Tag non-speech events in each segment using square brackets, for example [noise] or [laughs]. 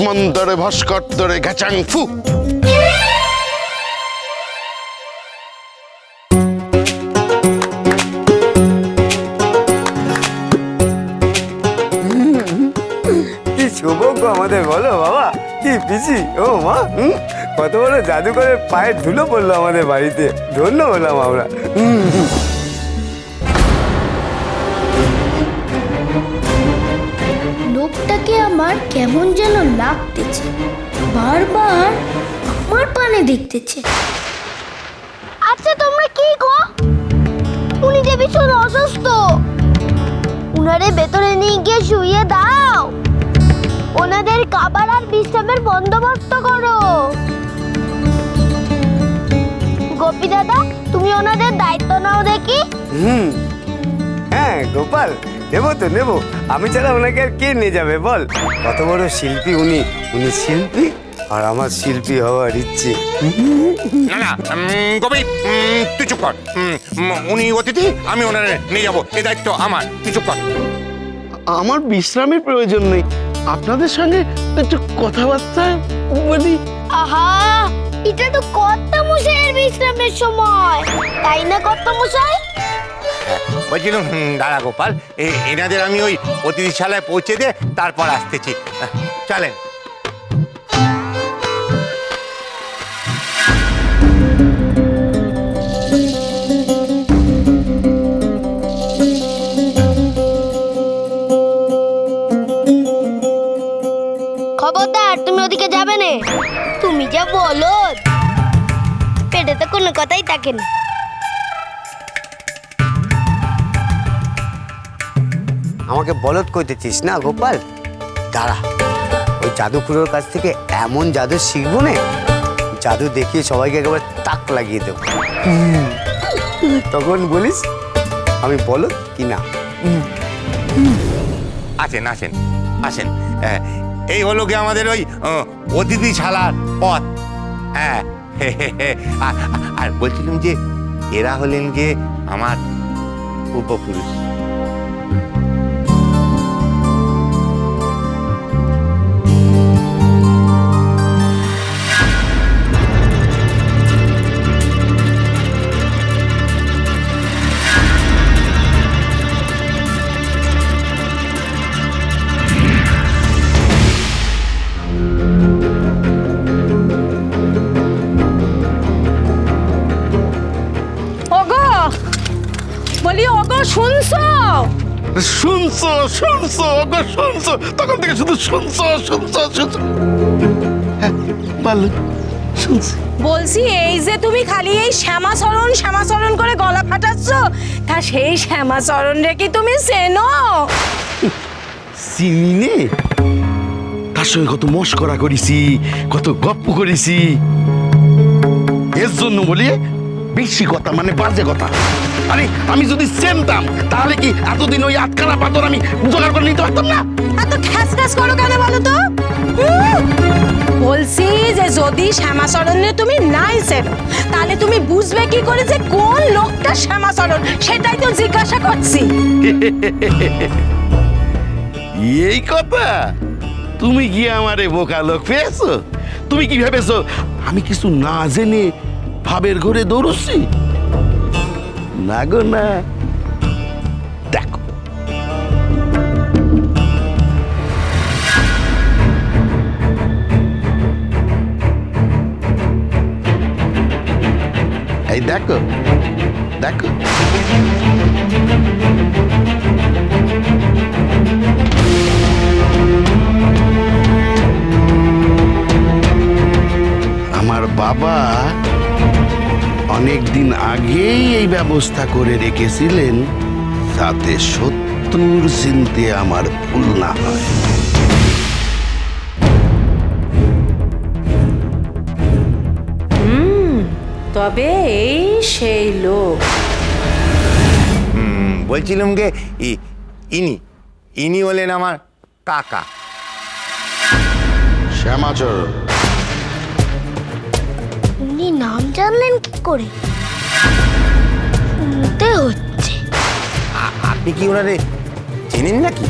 ভস্মন্তরে ভস্কর্তরে ঘাচাং ফু কি সৌভাগ্য আমাদের, বলো বাবা, কি পিসি ও মা, হুম? কত বড় জাদুকরের পায়ের ধুলো পড়ল আমাদের বাড়িতে ধন্য হলাম আমরা হুম। আমার কেমন যেন লাগতেছে। বারবার আমার পানে দেখতেছে। আচ্ছা তোমরা কি গো? উনি যে ভীষণ অসুস্থ। উনারে ভেতরে নিয়ে গিয়ে শুইয়ে দাও। ওনাদের খাবার আর বিশ্রামের বন্দোবস্ত করো। গোপী দাদা তুমি ওনাদের দায়িত্ব নাও দেখি। হুম। হ্যাঁ গোপাল। নেব তো নেব। আমি ছাড়া ওনাকে আর কে নিয়ে যাবে বল। কত বড় শিল্পী উনি। উনি শিল্পী? আর আমার শিল্পী হওয়ার ইচ্ছে। না না কবি তুই চুপ কর। উনি অতিথি আমি ওনার নিয়ে যাব। এ দায়িত্ব আমার। তুই চুপ কর। আমার বিশ্রামের প্রয়োজন নেই। আপনাদের সঙ্গে একটু কথাবার্তা বলি। আহা এটা তো কর্তা মশাইয়ের বিশ্রামের সময়। তাই না কর্তা মশাই বলছিলাম হুম, দাঁড়া গোপাল এনাদের আমি ওই অতিথিশালায় পৌঁছে দিয়ে তারপর আসতেছি। আহ, চলেন। খবরদার তুমি ওদিকে যাবে না? তুমি যা বলো পেটে তো কোনো কথাই থাকে না। আমাকে বলদ কইতেছিস না গোপাল? দাঁড়া ওই জাদুকুরের কাছ থেকে এমন জাদু শিখব না জাদু দেখিয়ে সবাইকে একেবারে তাক লাগিয়ে দেবো। তখন বলিস আমি বলদ কি না? আসেন আসেন আসেন। এই হলো গিয়ে আমাদের ওই আহ, অতিথিশালার পথ হ্যাঁ আর বলছিলাম যে এরা হলেন গিয়ে আমার উপপুরুষ। শুনছো শুনছো ওগো শুনছো। তখন থেকে শুধু শুনছো শুনছো শুনছো। হ্যাঁ বলো শুনছি। বলছি এই যে তুমি খালি এই শ্যামাচরণ শ্যামাচরণ করে গলা ফাটাচ্ছ তা সেই শ্যামাচরণ রে কি তুমি চেনো? চিনি? নে তার সঙ্গে কত মস্করা করেছি কত গপ্প করেছি। এর জন্য বলি বেশি কথা মানে বাজে কথা। আরে আমি যদি চেনতাম তাহলে কি এতদিন ওই আটকানা পাথর আমি জোগাড় করে নিতে পারতাম না? এত খ্যাস খ্যাস করো কেন বলো তো! বলছি যে যদি শ্যামাচরণে তুমি নাই চেনো তাহলে তুমি বুঝবে কি করে যে কোন লোকটা শ্যামাচরণ সেটাই তো জিজ্ঞাসা করছি। এই কথা? তুমি কি আমারে বোকা লোক পেয়েছ? তুমি কি ভেবেছো আমি কিছু না জেনে ভাবের ঘরে দৌড়চ্ছি। না গো না। দেখো। এই দেখো দেখো। আমার বাবা অনেক দিন আগেই এই ব্যবস্থা করে রেখেছিলেন যাতে শত্রুর চিনতে আমার ভুল না হয়। তবে এই সেই লোক। বলছিলাম গে ই- ইনি ইনি হলেন আমার কাকা। শ্যামাচরণ। জানলেন কি করে? শুনতে হচ্ছে। আপনি কি ওনারে চেনেন নাকি?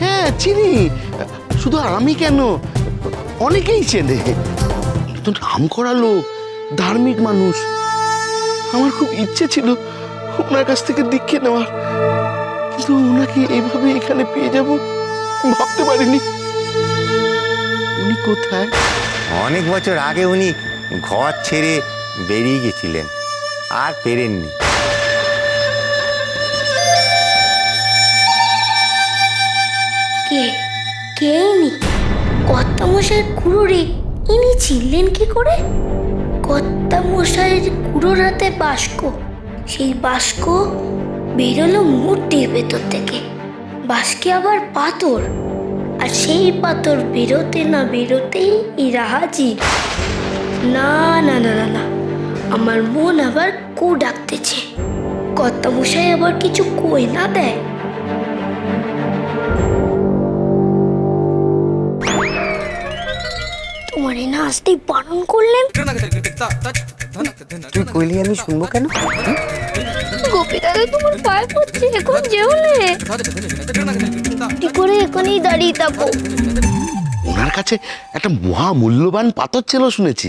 হ্যাঁ হ্যাঁ চিনি। শুধু আমি কেন? অনেকেই চেনে। তো নাম করা লোক ধার্মিক মানুষ। আমার খুব ইচ্ছে ছিল ওনার কাছ থেকে দীক্ষে নেওয়ার। কিন্তু ওনাকে এইভাবে এখানে পেয়ে যাব ভাবতে পারিনি। উনি কোথায়? অনেক বছর আগে উনি ঘর ছেড়ে বেরিয়ে গেছিলেন, আর পেরেননি কে? কে ইনি? কর্তা মশাইয়ের কুড়োরে ইনি ছিলেন কি করে? কর্তা মশাইয়ের কুড়োর হাতে বাস্ক সেই বাস্ক বেরোলো মূর্তির ভেতর থেকে। বাস্কে আবার পাথর। আর সেই পাথর বেরোতে না বেরোতেই এরা হাজির। না না না না না আমার মন আবার কু ডাকতেছে। কর্তা মশাই আবার কিছু কই না দেয়। তোমারে না আসতেই বারণ করলেন? তুই কইলি আমি শুনব কেন? গোপী দাদা তোমার পায়ে পড়ছে এখন যেওলে করে এখানেই দাঁড়িয়ে থাকো ওনার কাছে একটা মহা মূল্যবান পাথর ছিল শুনেছি।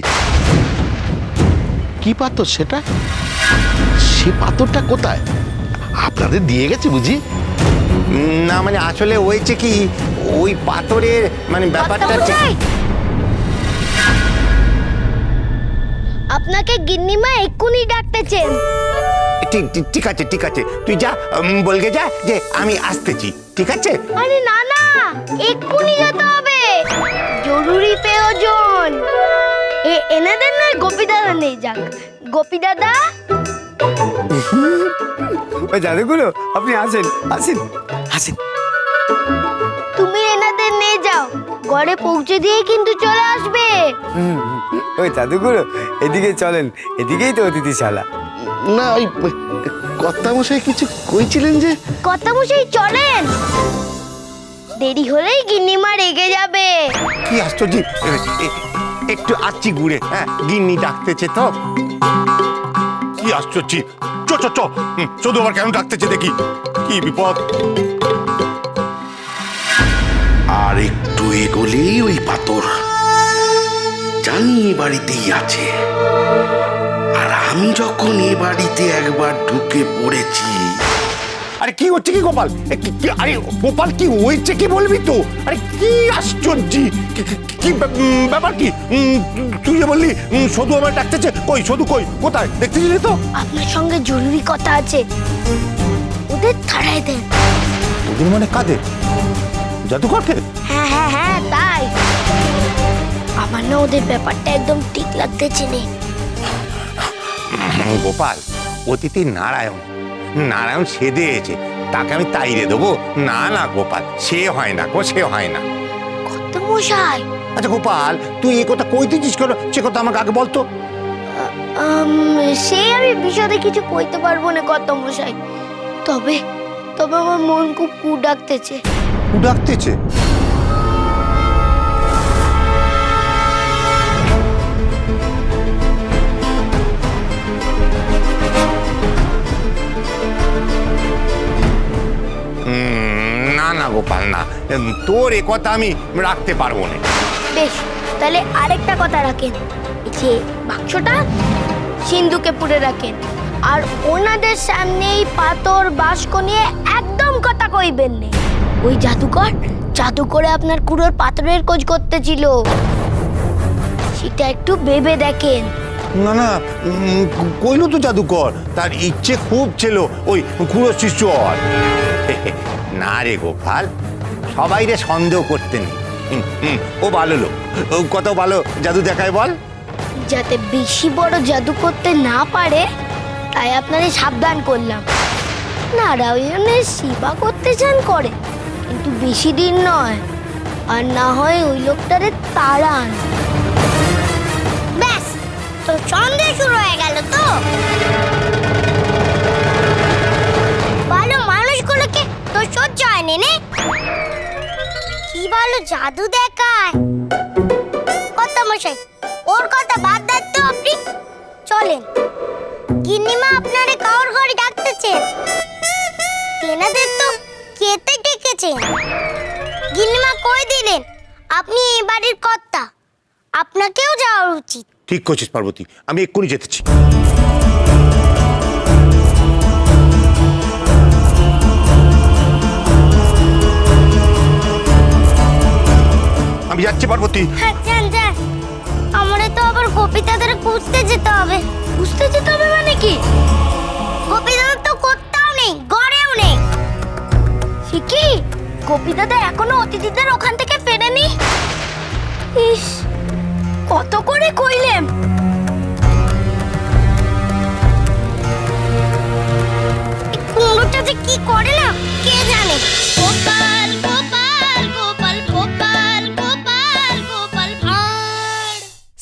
কি পাথর সেটা? সে পাথরটা কোথায়? আপনাদের দিয়ে গেছে বুঝি? না মানে আসলে হয়েছে কি ওই পাথরের মানে ব্যাপারটা! আপনাকে গিন্নিমা এক্ষুনি ডাকতেছেন। ঠিক ঠিক- ঠিক আছে ঠিক আছে। তুই যা বলগে যা যে আমি আসতেছি ঠিক আছে? আরে না না এক্ষুনি যেতে হবে। জরুরি প্রয়োজন। এ এনাদের নয় গোপী দাদা নেই যাক। গোপী দাদা? ওই দাদুগুলো আপনি আসেন আসেন আসেন। তুমি এনাদের নিয়ে যাও। ঘরে পৌঁছে দিয়ে কিন্তু চলে আসবে। ওই দাদুগুলো এদিকে চলেন এদিকেই তো অতিথিশালা। না ওই কর্তামশাই কিছু কইছিলেন যে? কর্তামশাই চলেন। দেরি হলেই গিন্নিমা রেগে যাবে। কি আশ্চর্য একটু আচ্ছি ঘুরে হ্যাঁ গিন্নি ডাকতেছে তো। কি আশ্চর্য চো চো চো শুধু আবার কেন ডাকতেছে দেখি কি বিপদ। আর একটু এগোলেই ওই পাথর জানি বাড়িতেই আছে। আমি যখন এ বাড়িতে একবার ঢুকে পড়েছি। আরে কি হচ্ছে কি গোপাল? এ, কি- কি- আরে গোপাল কি হয়েছে কি বলবি তো? আরে কি আশ্চর্য! কি- কি- কি ব্যাপ- উম, ব্যাপার কি? উম, তুই যে বললি উম, শুধু আমার ডাকতেছে। কই শুধু কই? কোথায়? দেখতেছিলি তো? আপনার সঙ্গে জরুরি কথা আছে। ওদের তাড়াই দেন। ওদের মানে কাঁদে জাদুকরকে হ্যাঁ হ্যাঁ হ্যাঁ তাই। আমার না ওদের ব্যাপারটা একদম ঠিক লাগতেছে নে। গোপাল অতিথি নারায়ণ। নারায়ণ সেদে এসে তাকে আমি তাইরে দেবো। না না গোপাল সে হয় না গো সে হয় না। কত মশাই। আচ্ছা গোপাল তুই এ কথা কই দিচ্ছিস কেন? সে কথা আমাকে আগে বলতো সে আমি বিষয়ে কিছু কইতে পারব না কত মশাই। তবে তবে আমার মন খুব কু ডাকতেছে তোর এ কথা আমি রাখতে পারব না। বেশ তাহলে আরেকটা কথা রাখেন। যে বাক্সটা সিন্ধুকে পুরে রাখেন। আর ওনাদের সামনেই পাথর বাস্ক নিয়ে একদম কথা কইবেন না। ওই জাদুকর জাদু করে আপনার কুড়োর পাথরের খোঁজ করতেছিল। সেটা একটু ভেবে দেখেন। না না কইলো তো জাদুকর তার ইচ্ছে খুব ছিল ওই খুঁড়ো শিষ্য হওয়ার। [laughs] না রে গোপাল সবাই রে সন্দেহ করতে নেই। হুম, হুম, ও ভালো লোক। ও কত ভালো জাদু দেখায় বল। যাতে বেশি বড় জাদু করতে না পারে তাই আপনারে সাবধান করলাম। নারায়ণের সেবা করতে চান করে কিন্তু বেশি দিন নয়। আর না হয় ওই লোকটারে তাড়ান ব্যাস তো সন্দেহ শুরু হয়ে গেল তো। সহ্য হয়নি নে। কি ভালো জাদু দেখায়। কত মশাই ওর কথা বাদ দেন তো আপনি। চলেন। গিন্নিমা আপনারে কাউর ঘরে ডাকতেছে। তেনাদের তো খেতে ডেকেছেন আপনি এই বাড়ির কর্তা। আপনাকেও যাওয়া উচিত। ঠিক করছিস, পার্বতী। আমি এক্ষুনি যেতেছি। আমি যাচ্ছি, পার্বতী। হ্যাঁ যান যান। আমারে তো আবার গোপী দাদার খুঁজতে যেতে হবে। খুঁজতে যেতে হবে মানে কি? গোপী দাদা তো কোথাও নেই, গড়েও নেই। সে কি? গোপী দাদা এখনও অতিথিদের ওখান থেকে ফেরেনি? ইস, কত করে কইলেম